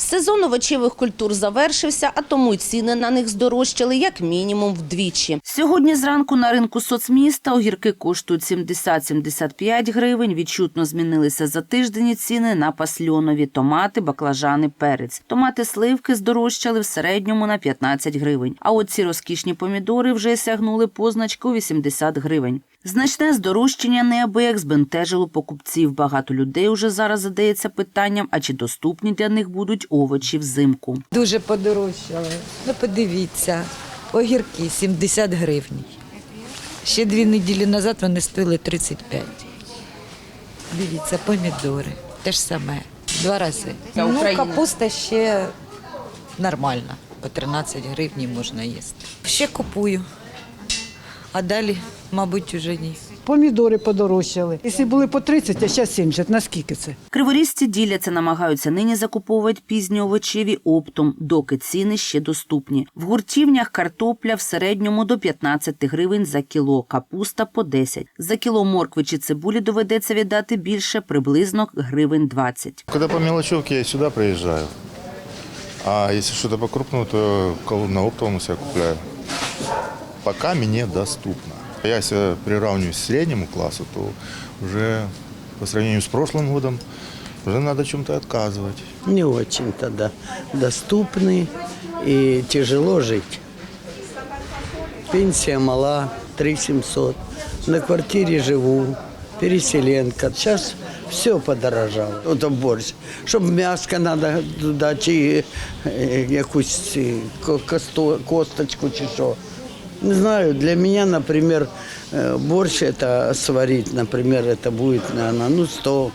Сезон овочевих культур завершився, а тому й ціни на них здорожчали як мінімум вдвічі. Сьогодні зранку на ринку соцміста огірки коштують 70-75 гривень. Відчутно змінилися за тиждень ціни на пасльонові томати, баклажани, перець. Томати сливки здорожчали в середньому на 15 гривень. А от ці розкішні помідори вже сягнули позначку 80 гривень. Значне здорожчання неабияк збентежило покупців. Багато людей уже зараз задається питанням, а чи доступні для них будуть овочі взимку. Дуже подорожчали. Ну, подивіться, огірки 70 гривень. Ще дві неділі назад вони стоїли 35. Дивіться, помідори. Те ж саме. Два рази. Ну, капуста ще нормальна. По 13 гривень можна їсти. Ще купую. А далі, мабуть, уже ні. Помідори подорожчали. Якщо були по 30, а зараз 70. Наскільки це? Криворізці діляться, намагаються нині закуповувати пізні овочеві оптом, доки ціни ще доступні. В гуртівнях картопля в середньому до 15 гривень за кіло, капуста по 10. За кіло моркви чи цибулі доведеться віддати більше, приблизно гривень 20. Когда по мелочевке я сюда приезжаю. А если что-то по крупному, то на оптовом у себя купляю. Пока мне доступно. Я если приравниваюсь к среднему классу, то уже по сравнению с прошлым годом уже надо чем-то отказывать. не очень-то да, доступны и тяжело жить. Пенсия мала, 3 700. На квартире живу, переселенка. Сейчас все подорожало. Это борщ. Щоб м'яско надо туди, чи е, якусь е, ко- косто- косточку, чи що. Не знаю, для меня, например, э, борщ это сварить, например, это будет, наверное, ну, 100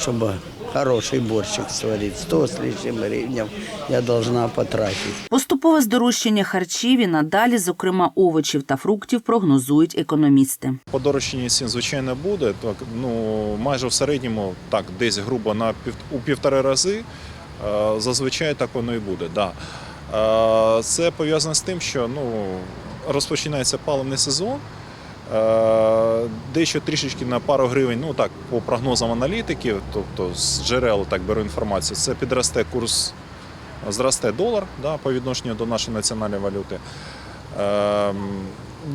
чтобы хороший борщик сварить, 100 с лишним гривнем я должна потратить. Поступове здорожчання харчів і надалі, зокрема овочів та фруктів, прогнозують економісти. Подорожчання цін, звичайно, буде. Так, ну, майже в середньому, так, десь грубо на пів, у півтори рази. Е, Зазвичай так воно і буде. Да. Це пов'язано з тим, що ну, розпочинається паливний сезон. Дещо трішечки на пару гривень, ну так, по прогнозам аналітиків, тобто з джерел так беру інформацію, це підросте курс, зросте долар да, по відношенню до нашої національної валюти.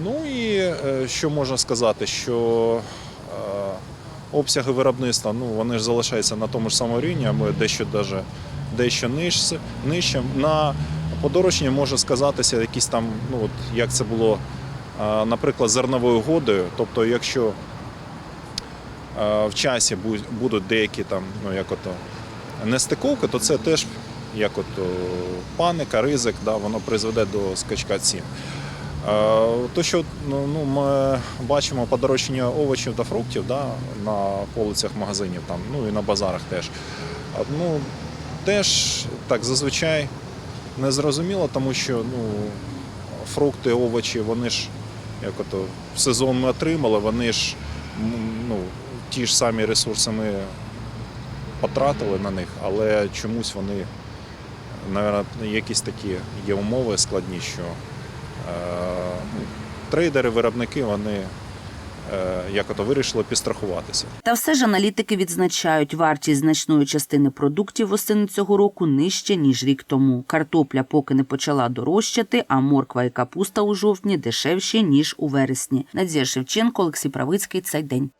Ну і е, що можна сказати, що обсяги виробництва ну, вони ж залишаються на тому ж самому рівні, або дещо, дещо нижче, нижче. На подорожчання може сказатися якісь там, ну от як це було, е, наприклад, зерновою угодою. Тобто, якщо е, в часі будуть деякі там, ну як ото, нестиковки, то це теж як от паника, ризик, да, воно призведе до скачка цін. Е, То, що ну, ну, ми бачимо подорожчання овочів та фруктів да, на полицях магазинів там, ну і на базарах теж. Ну, теж так зазвичай не зрозуміло, тому що ну, фрукти, овочі, вони ж як ото, в сезон ми отримали, вони ж ну, ті ж самі ресурси ми потратили на них, але чомусь вони, мабуть, якісь такі є умови складні, що Е, ну, Трейдери, виробники, вони як ото вирішили підстрахуватися. Та все ж аналітики відзначають, вартість значної частини продуктів восени цього року нижче, ніж рік тому. Картопля поки не почала дорожчати, а морква і капуста у жовтні дешевші, ніж у вересні. Надія Шевченко, Олексій Правицький. Цей день.